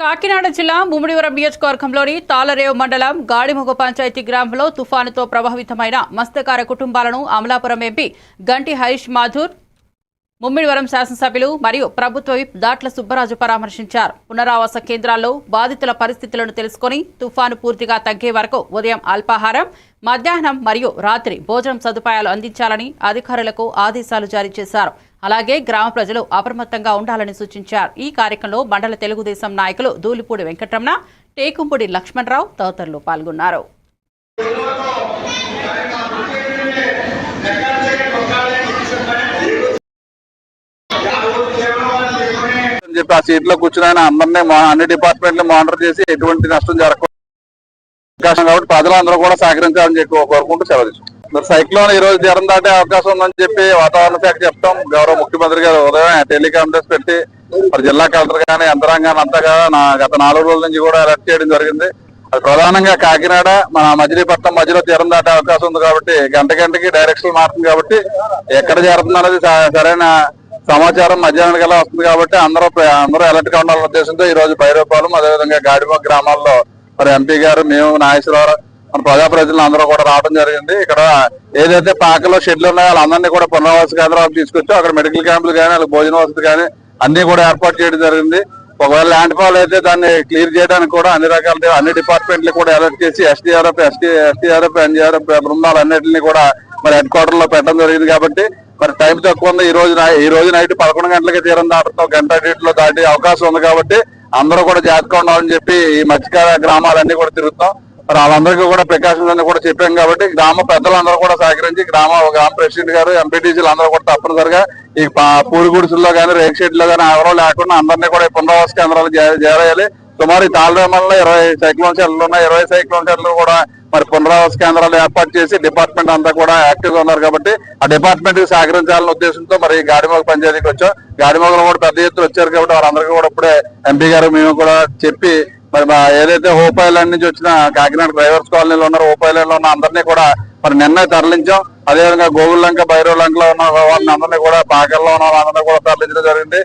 కాకినాడ జిల్లా ముమ్మిడివరం నియోజకవర్గంలోని తాళరేవు మండలం గాడిముగ పంచాయతీ గ్రామంలో తుఫానుతో ప్రభావితమైన మత్స్యకార కుటుంబాలను అమలాపురం ఎంపీ గంటి హరీష్ మాధూర్ ముమ్మిడివరం శాసనసభ్యులు మరియు ప్రభుత్వ విప్ దాట్ల సుబ్బరాజు పరామర్శించారు. పునరావాస కేంద్రాల్లో బాధితుల పరిస్థితులను తెలుసుకొని తుఫాను పూర్తిగా తగ్గే వరకు ఉదయం అల్పాహారం మధ్యాహ్నం మరియు రాత్రి భోజనం సదుపాయాలు అందించాలని అధికారులకు ఆదేశాలు జారీ చేశారు. అలాగే గ్రామ ప్రజలు అప్రమత్తంగా ఉండాలని సూచించారు. ఈ కార్యక్రమంలో మండల తెలుగుదేశం నాయకులు దూలిపూడి వెంకటరమణ టేకుంపూడి లక్ష్మణరావు తదితరులు పాల్గొన్నారు. చెప్పి ఆ సీట్లో కూర్చుని ఆయన అందరినీ మా- అన్ని డిపార్ట్మెంట్లు మానిటర్ చేసి ఎటువంటి నష్టం జరగకుండా కాబట్టి ప్రజలందరూ కూడా సహకరించాలని చెప్పి కోరుకుంటూ సెలవు మరి సైక్లోన్ ఈ రోజు తీరం దాటే అవకాశం ఉందని చెప్పి వాతావరణ శాఖ చెప్తాం. గౌరవ ముఖ్యమంత్రి గారు ఉదయం టెలికాన్ఫరెన్స్ పెట్టి మరి జిల్లా కలెక్టర్ కానీ యంత్రాంగాన్ని అంతా నా గత నాలుగు రోజుల నుంచి కూడా అలర్ట్ చేయడం జరిగింది. అది ప్రధానంగా కాకినాడ మన మజిలీపట్నం మధ్యలో తీరం దాటే అవకాశం ఉంది కాబట్టి గంట గంటకి డైరెక్షన్ మారుతుంది కాబట్టి ఎక్కడ జరుగుతుంది అనేది సరైన సమాచారం మధ్యాహ్నం ఎలా వస్తుంది కాబట్టి అందరూ అందరూ అలర్ట్గా ఉండాలనే ఉద్దేశంతో ఈ రోజు భైరవపాలెం అదేవిధంగా గాడిమ గ్రామాల్లో మరి ఎంపీ గారు మేము నాగేశ్వరరావు మన ప్రజా ప్రజలు అందరూ కూడా రావడం జరిగింది. ఇక్కడ ఏదైతే పాకలో షెడ్లు ఉన్నాయో వాళ్ళందరినీ కూడా పునరావాస కేంద్రాలకు తీసుకొచ్చి అక్కడ మెడికల్ క్యాంపులు కానీ వాళ్ళకి భోజన వసతి కానీ అన్ని కూడా ఏర్పాటు చేయడం జరిగింది. ఒకవేళ ల్యాండ్ ఫాల్ అయితే దాన్ని క్లియర్ చేయడానికి కూడా అన్ని రకాల అన్ని డిపార్ట్మెంట్లు కూడా అలర్ట్ చేసి ఎస్టీఆర్ఎఫ్ ఎస్టీ ఎస్టీఆర్ఎఫ్ ఎన్జీఆర్ఎఫ్ బృందాలు అన్నింటినీ కూడా మరి హెడ్ క్వార్టర్లో పెట్టడం జరిగింది కాబట్టి మరి టైం తక్కువ ఉంది. ఈ రోజు ఈ రోజు నైట్ పదకొండు గంటలకి తీరం దాటుతాం. గంట డేట్లో దాటే అవకాశం ఉంది కాబట్టి అందరూ కూడా జాగ్రత్తగా ఉండాలని చెప్పి ఈ మత్స్యకార గ్రామాలన్నీ కూడా తిరుగుతాం. మరి వాళ్ళందరికీ కూడా ప్రికాషన్స్ అన్ని కూడా చెప్పాం కాబట్టి గ్రామ పెద్దలందరూ కూడా సహకరించి గ్రామ గ్రామ ప్రెసిడెంట్ గారు ఎంపీటీసీలు అందరూ కూడా తప్పనిసరిగా ఈ పూరిగుడిసుల్లో కానీ రేక్ షెడ్లో కానీ ఎవరో లేకుండా అందరినీ కూడా పునరావాస కేంద్రాలు చేరేయాలి సుమారు ఈ తాళరేమల్లో ఇరవై సైక్లోన్ సెల్లు ఉన్నాయి. ఇరవై సైక్లోన్ సెల్లు కూడా మరి పునరావాస కేంద్రాలు ఏర్పాటు చేసి డిపార్ట్మెంట్ అంతా కూడా యాక్టివ్గా ఉన్నారు కాబట్టి ఆ డిపార్ట్మెంట్కి సహకరించాలనే ఉద్దేశంతో మరి గాడిమోగ పంచాయతీకి వచ్చాం. గాడిమోగలు కూడా పెద్ద ఎత్తున వచ్చారు కాబట్టి వారందరికీ కూడా ఇప్పుడే ఎంపీ గారు మేము కూడా చెప్పి మరి మా ఏదైతే హోప్ నుంచి వచ్చిన కాకినాడ డ్రైవర్స్ కాలనీలో ఉన్నారో హోప్లో ఉన్న అందరినీ కూడా మరి నిన్నే తరలించాం. అదేవిధంగా గోగుల్ లంక లంకలో ఉన్న వాళ్ళని అందరినీ కూడా పాకల్లో ఉన్న వాళ్ళందరినీ కూడా తరలించడం జరిగింది.